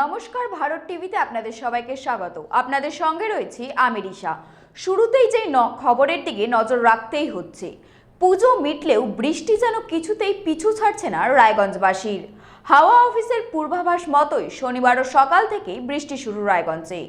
নমস্কার ভারত টিভিতে আপনাদের সবাইকে স্বাগত। আপনাদের সঙ্গে রয়েছি আমি রিশা। শুরুতেই যে খবরের দিকে নজর রাখতেই হচ্ছে। পুজো মিটলেও বৃষ্টি যেন কিছুতেই পিছু ছাড়ছে না রায়গঞ্জবাসীর। হাওয়া অফিসের পূর্বাভাস মতোই শনিবারও সকাল থেকেই বৃষ্টি শুরু রায়গঞ্জে।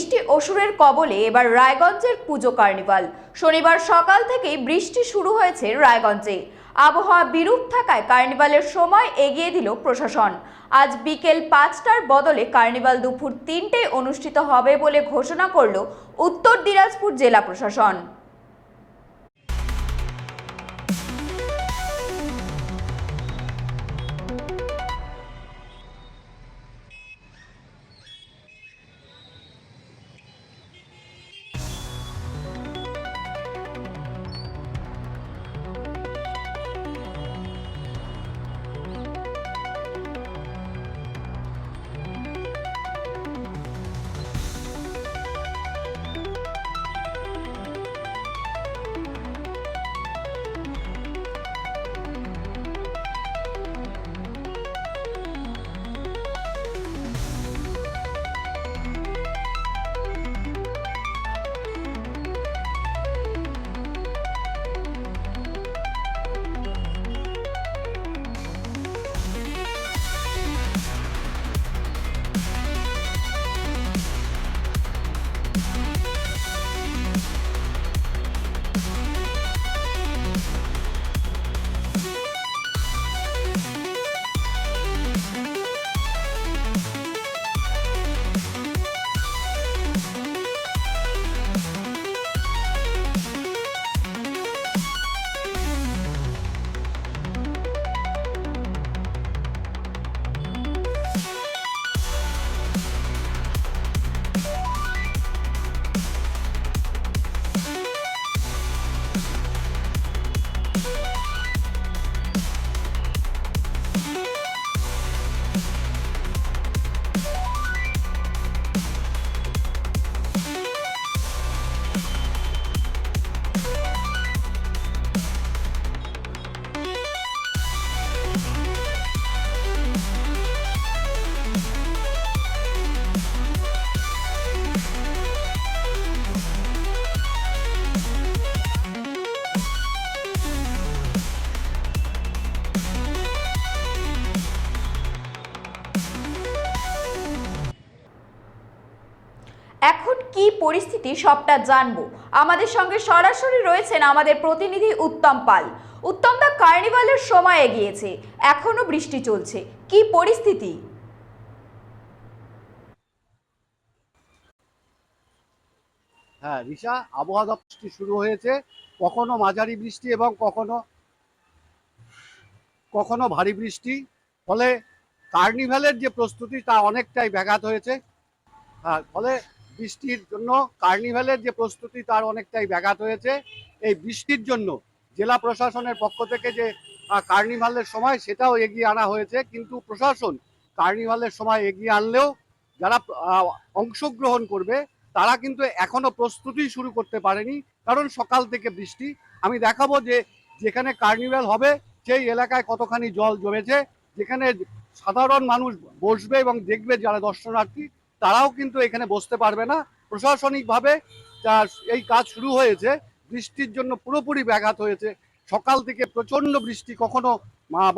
বৃষ্টি অসুরের কবলে এবার রায়গঞ্জের পুজো কার্নিভাল। শনিবার সকাল থেকেই বৃষ্টি শুরু হয়েছে রায়গঞ্জে। আবহাওয়া বিরূপ থাকায় কার্নিভালের সময় এগিয়ে দিল প্রশাসন। আজ বিকেল পাঁচটার বদলে কার্নিভাল দুপুর তিনটে অনুষ্ঠিত হবে বলে ঘোষণা করল উত্তর দিনাজপুর জেলা প্রশাসন। পরিস্থিতি সবটা জানব। আমাদের সঙ্গে সরাসরি রয়েছেন আমাদের প্রতিনিধি উত্তম পাল। উত্তম দা, কার্নিভালের সময় এগিয়েছে। এখনও বৃষ্টি চলছে। কি পরিস্থিতি? হ্যাঁ রিসা, আবহাওয়া দপ্তর শুরু হয়েছে। কখনো মাঝারি বৃষ্টি এবং কখনো কখনো ভারী বৃষ্টি। ফলে কার্নিভ্যালের যে প্রস্তুতি, তা অনেকটাই ব্যাঘাত হয়েছে। হ্যাঁ ফলে বৃষ্টির জন্য কার্নিভ্যালের যে প্রস্তুতি তার অনেকটাই ব্যাঘাত হয়েছে। এই বৃষ্টির জন্য জেলা প্রশাসনের পক্ষ থেকে যে কার্নিভালের সময় সেটাও এগিয়ে আনা হয়েছে। কিন্তু প্রশাসন কার্নিভালের সময় এগিয়ে আনলেও যারা অংশগ্রহণ করবে, তারা কিন্তু এখনও প্রস্তুতি শুরু করতে পারেনি। কারণ সকাল থেকে বৃষ্টি। আমি দেখাবো যে, যেখানে কার্নিভাল হবে, সেই এলাকায় কতখানি জল জমেছে। যেখানে সাধারণ মানুষ বসবে এবং দেখবে যারা দর্শনার্থী তারাও কিন্তু এখানে বসতে পারবে না। প্রশাসনিকভাবে এই কাজ শুরু হয়েছে, বৃষ্টির জন্য পুরোপুরি ব্যাঘাত হয়েছে। সকাল থেকে প্রচণ্ড বৃষ্টি, কখনো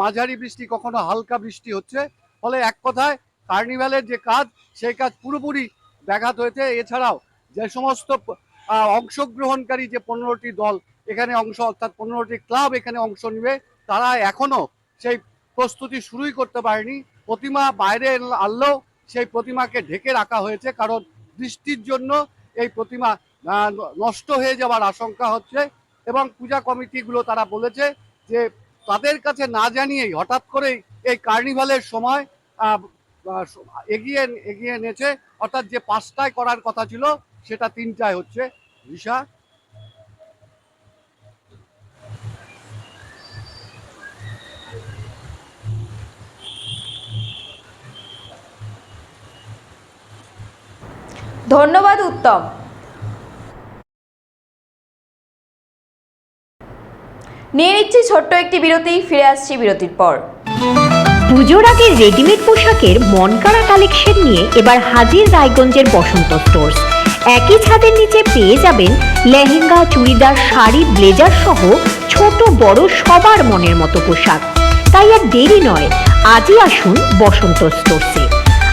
মাঝারি বৃষ্টি, কখনো হালকা বৃষ্টি হচ্ছে। ফলে এক কথায়, কার্নিভালের যে কাজ, সেই কাজ পুরোপুরি ব্যাঘাত হয়েছে। এছাড়াও, যে সমস্ত অংশগ্রহণকারী যে পনেরোটি দল এখানে অংশ, অর্থাৎ পনেরোটি ক্লাব এখানে অংশ নেবে, তারা এখনও সেই প্রস্তুতি শুরুই করতে পারেনি। প্রতিমা বাইরে আনলেও সেই প্রতিমাকে ঢেকে রাখা হয়েছে, কারণ বৃষ্টির জন্য এই প্রতিমা নষ্ট হয়ে যাওয়ার আশঙ্কা হচ্ছে এবং পূজা কমিটিগুলো তারা বলেছে যে তাদের কাছে না জানিয়েই হঠাৎ করেই এই কার্নিভালের সময় এগিয়ে এগিয়ে এনেছে। অর্থাৎ যে পাঁচটায় করার কথা ছিল, সেটা তিনটায় হচ্ছে। রিসা ধন্যবাদ, উত্তম। নিয়ে নিচ্ছি ছোট্ট একটি বিরতি, ফিরে আসছি বিরতির পর। পুজোর আগে রেডিমেড পোশাকের মনকাড়া কালেকশন নিয়ে এবার হাজির রায়গঞ্জের বসন্ত স্টোর্স একই ছাদের নিচে পেয়ে যাবেন লেহেঙ্গা, চুড়িদার, শাড়ি, ব্লেজার সহ ছোট, বড় সবার মনের মতো পোশাক। তাই আর দেরি নয়, আজই আসুন বসন্ত স্টোর্সে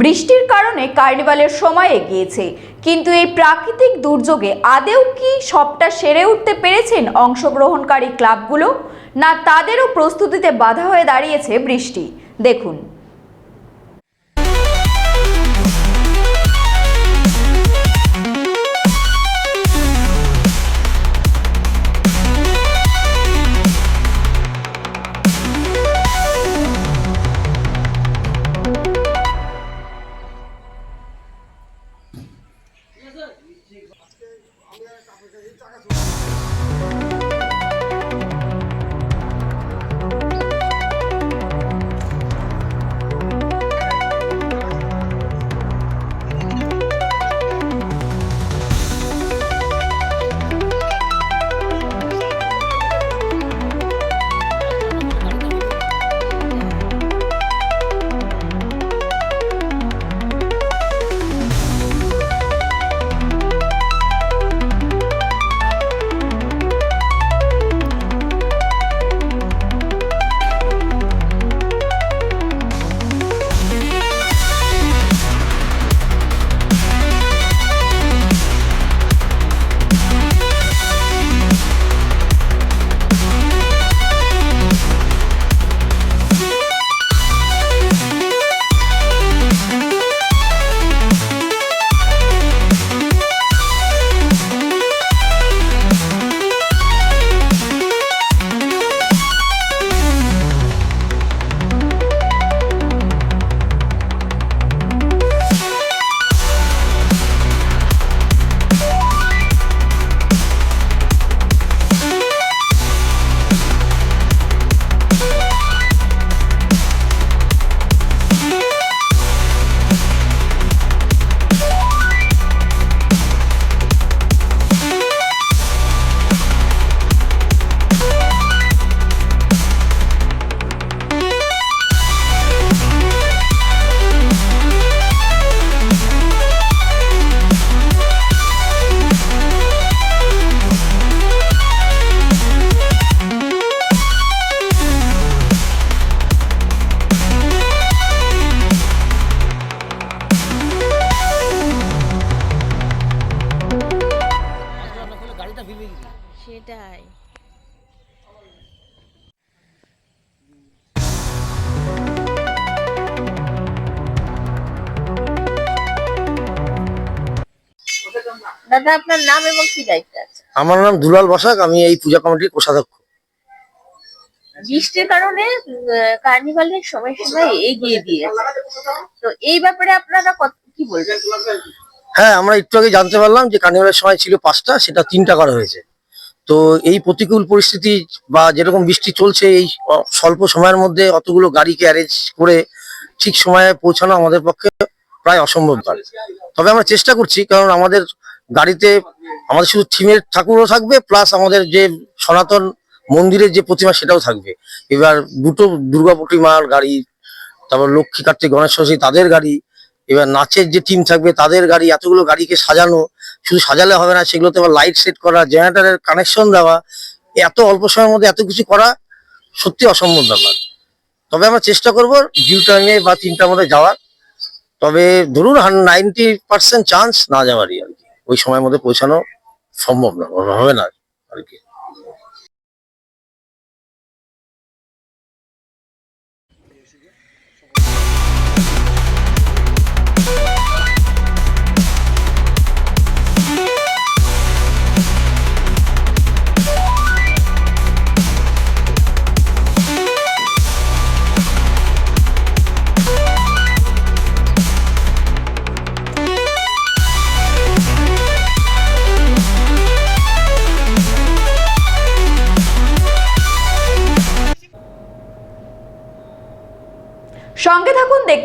বৃষ্টির কারণে কার্নিভালের সময় এগিয়েছে। কিন্তু এই প্রাকৃতিক দুর্যোগে আদেও কি সবটা সেরে উঠতে পেরেছেন অংশগ্রহণকারী ক্লাবগুলো? না তাদেরও প্রস্তুতিতে বাধা হয়ে দাঁড়িয়েছে বৃষ্টি? দেখুন। দাদা আপনার নাম এবং কি দায়িত্ব আছে? আমার নাম দুলাল বসাক আমি এই পূজা কমিটির কোষাধ্যক্ষ। বৃষ্টির কারণে কার্নিভালের সময় সময় এগিয়ে দিয়েছে। তো এই ব্যাপারে আপনারা কত- কি বলবেন? হ্যাঁ আমরা একটু আগে জানতে পারলাম যে কার্নিভালের সময় ছিল পাঁচটা সেটা তিনটা করা হয়েছে। তো এই প্রতিকূল পরিস্থিতি বা যেরকম বৃষ্টি চলছে এই স্বল্প সময়ের মধ্যে অতগুলো গাড়িকে অ্যারেঞ্জ করে ঠিক সময়ে পৌঁছানো আমাদের পক্ষে প্রায় অসম্ভব তবে আমরা চেষ্টা করছি কারণ আমাদের গাড়িতে আমাদের শুধু থিমের ঠাকুরও থাকবে প্লাস আমাদের যে সনাতন মন্দিরের যে প্রতিমা সেটাও থাকবে। এবার দুটো দুর্গা প্রতিমার গাড়ি, তারপর লক্ষ্মী, কার্তিক, গণেশ, সরস্বতী, তাদের গাড়ি, এবার নাচের যে টিম থাকবে, তাদের গাড়ি, এতগুলো গাড়িকে সাজানো, শুধু সাজালে হবে না, সেগুলোতে আবার লাইট সেট করা জেনারেটারের কানেকশন দেওয়া, এত অল্প সময়ের মধ্যে এত কিছু করা সত্যি অসম্ভব ব্যাপার। তবে আমরা চেষ্টা করব ডিউ টাইমে বা তিনটার মধ্যে যাওয়ার। তবে ধরুন নাইনটি পার্সেন্ট চান্স না যাওয়ারই আর কি। ওই সময়ের মধ্যে পৌঁছানো সম্ভব না হবে না আর কি।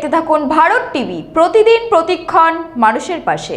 দেখতে থাকুন ভারত টিভি। প্রতিদিন প্রতিক্ষণ মানুষের পাশে।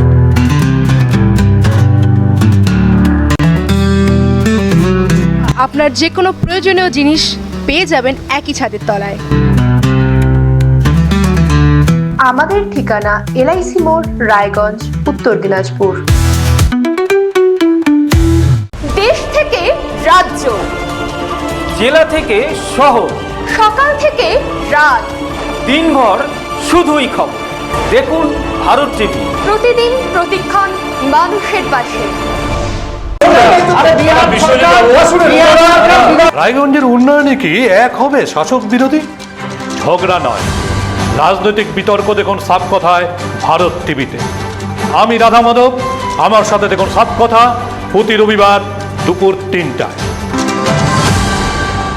আপনার যে কোনো প্রয়োজনীয় জিনিস পেয়ে যাবেন একই ছাদের তলায়। আমাদের ঠিকানা এলআইসি মোড় রায়গঞ্জ উত্তর দিনাজপুর। দেশ থেকে রাজ্য। জেলা থেকে শহর। সকাল থেকে রাত। দিনভর শুধুই খবর। দেখুন ভারত টিভি। প্রতিদিন প্রতিক্ষণ মানুষের পাশে। রায়গঞ্জের উন্নয়নে কি এক হবে শাসক বিরোধী? ঝগড়া নয়। রাজনৈতিক বিতর্ক দেখুন সাপ কথায় ভারত টিভিতে। আমি রাধা মাধব আমার সাথে দেখুন সাপ কথা। প্রতি রবিবার দুপুর তিনটায়।